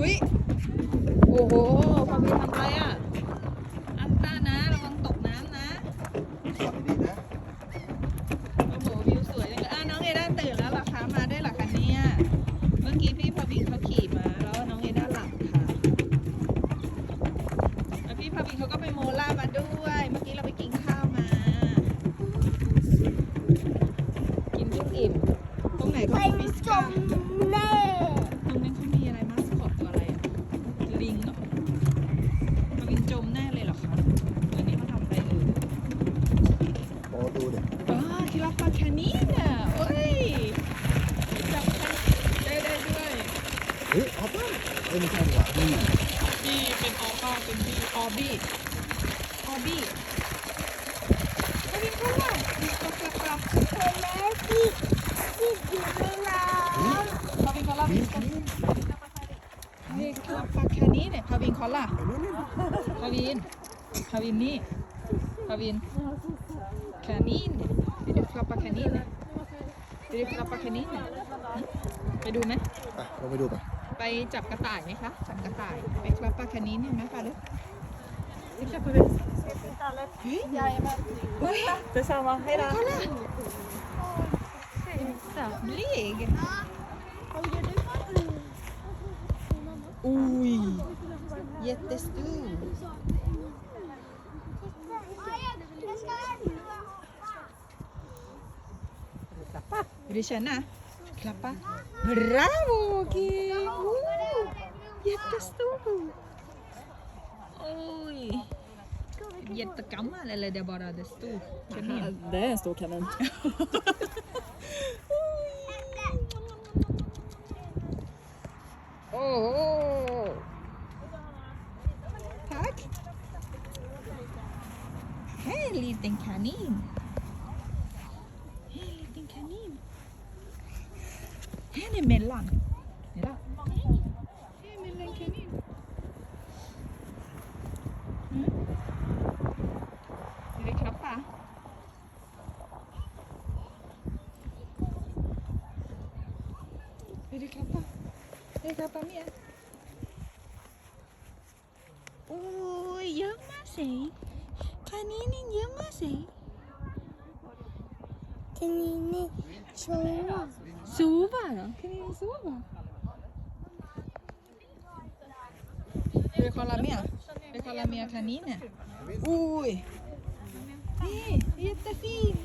อุ้ยโอ้โหพาวินทำอะไรอะอันต้านะระวังตกน้ำนะขับดีๆนะโอ้โหวิวสวยจังเลยอะน้องเอด้าตื่นแล้วเหรอคะมาได้วยเหรอคะเนี่ยเมื่อกี้พี่พาวินเขาขี่มาแล้วน้องเอด้าหลับค่ะแล้วพี่พาวินเขาก็ไปโมล่ามาด้วย เมื่อกี้เราไปกินข้าวมา กินเพิ่งอิ่มตรงไหนเขาไปมีฟิสจกา เฮ้ยออฟบ้าเอ้ยม่ใช่วะานี่ที่เป็นออฟบ้าเป็นที่ออบี้ออบี้ไม่ใช่ว่าเราจะกลับไปแล้วที่ที่อยู่ในน้ำพาวินคอล่านี่คือปลาแค่นี้เนี่ยพาวินคอล่าพาวินพาวินนี่พาวินแค่นี้เนี่ยเดี๋คลับปลาแค่นี้เนี่ยเดี๋คลับปลาแค่นี้เนี่ยไปดูไหมไปลองไปดูไป ไปจับกระต่ายไหมคะ จับกระต่ายไปคลับปลาคันนี้เนี่ยไหมปลาลูกเฮ้ยเฮ้ย Detsamma, hej då. kolla! Blig! Oj! Jättestor! Vill du känna? Klappa. Bravo Kim! Oh, jättestor! Oj! Jättegammal eller det är bara det stor? kanin? Det är en stor kanin. är emellan. Mira. Det är emellan kanin. Mm. Är det knappa? Är det knappa? Är det knappa mer? Oj, gömma sig. Kaninen gömmer sig. Canine Suva. Suva, no? Canine Suva. Vuoi con la mia? Vuoi con la mia canina? Ui. Sì, io te fin.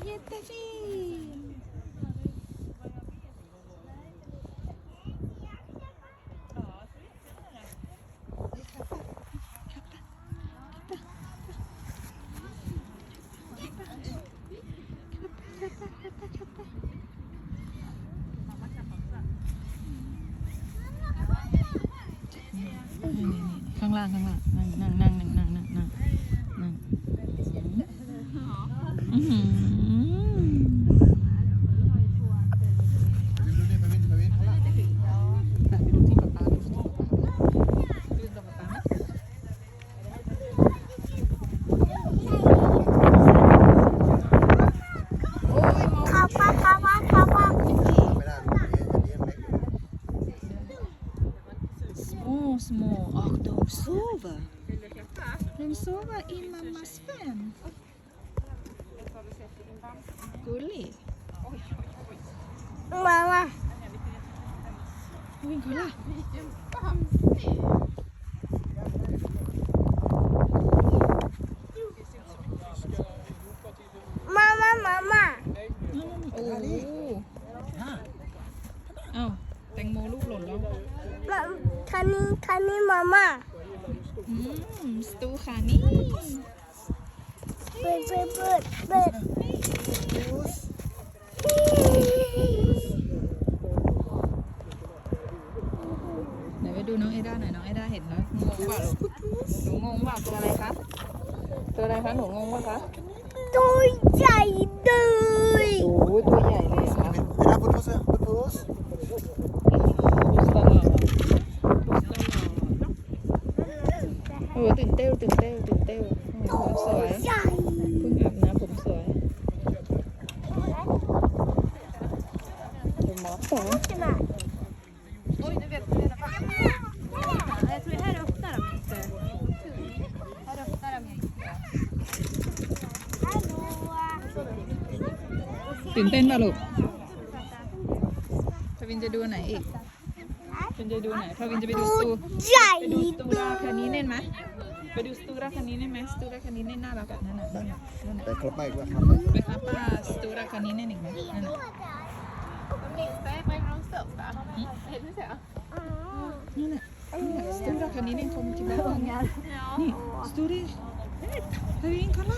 ข้างล่างข้างล่างนั่งนั่งนั่งนั่งนั่งนั่งนั่งนั่งอื้อหือ ดูนี่ไปวินไปวิน แต่ไปดูที่ป๊าป๊าไปดูที่ป๊าป๊าไปดูที่ป๊าป๊าไหม ข้าวปลาข้าวปลาข้าวปลา ไม่ได้ดูนี่อันนี้ยังเล็กอยู่ Små, små och de sover. De sover i mammas famn. Gulligt. มามา Oj, kolla. มามามามาโอ้เอ้าแตงโมลูกหล่นแล้วมาคันนี้คันนี้มามาอืม สตูขานี่เปิดเปิดเปิดเปิดไหนไปดูน้องเอด้าหน่อยน้องเอด้าเห็นแล้วงงเปล่าหนูงงเปล่าตัวอะไรคะ ตัวอะไรคะ หนูงงปะคะ ตัวใหญ่เลย ตื่นเต้นป่ะลูกพวินจะดูไหนอีกพวินจะดูไหนพวินจะไปดูสตูไปดูสตูราคันนี้เน่นไหมไปดูสตูราคันนี้เน่นไหมสตูราคันนี้เน่นน่ารักอะนั่นนั่นน่ะไปครับไปครับไปครับสตูราคันนี้เน่นอีกไหมนั่นน่ะ อ๋อนั่นน่ะสตูราคานี้เน่นคงจะได้บ้างนี่สตูดิพาวิน kolla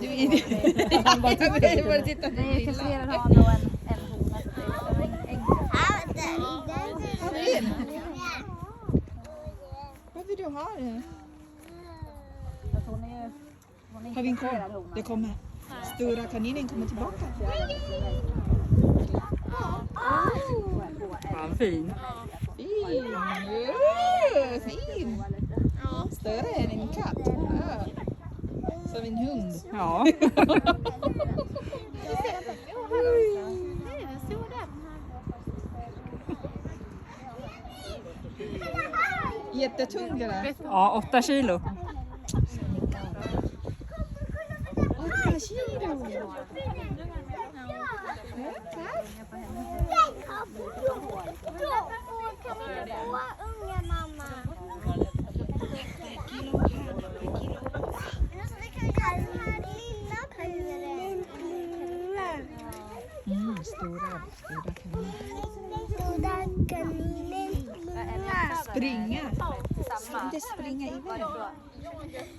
du är det jag vill titta på Flera lilla har nog en, en hona. Ja, den, den. Pavin vad vill du ha det Att hon är, hon är Pavin kom, intresserad, hona. det kommer stora kaninen kommer tillbaka Ja, fin. Fin! Fin! Större än en katt. Som en hund. Ja. Jättetung eller? ja, åtta kilo. Åtta kilo! Stora, stora kaniner. Stora kaninen. Springa! Inte springa iväg.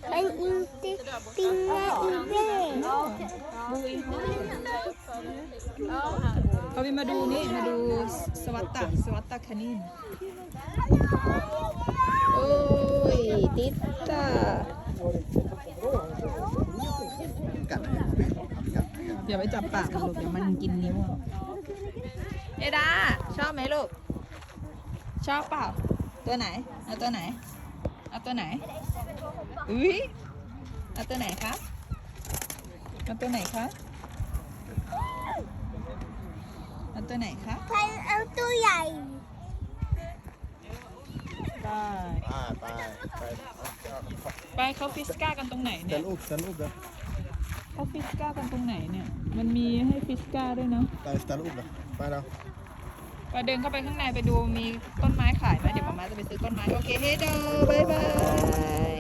Men inte springa iväg. Har vi Madu ni? Madu Swatta, Swatta kanin. Oj, titta! กัดให้กัดให้กัดอย่าไปจับปากลูกเดี๋ยวมันกินนิ้วเอดาชอบไหมลูก ชอบเปล่า ตัวไหน เอาตัวไหน เอาตัวไหน อุ้ยเอาตัวไหนคะเอาตัวไหนคะ เอาตัวไหนคะใครเอาตัวใหญ่ได้อ่าไปไปไปเขาฟิสก้ากันตรงไหนเดิเนี่ยนอุบเดินอุบเดินเขาฟิสก้ากันตรงไหนเนี่ย มันมีให้ฟิสก้าด้วยเนาะไปสตาร์ทอุบเลยไปเราไปเดินเข้าไปข้างในไปดูมีต้นไม้ขายไหมเดี๋ยวมาม่าจะไปซื้อต้นไม้ โอเคเฮโดบายบาย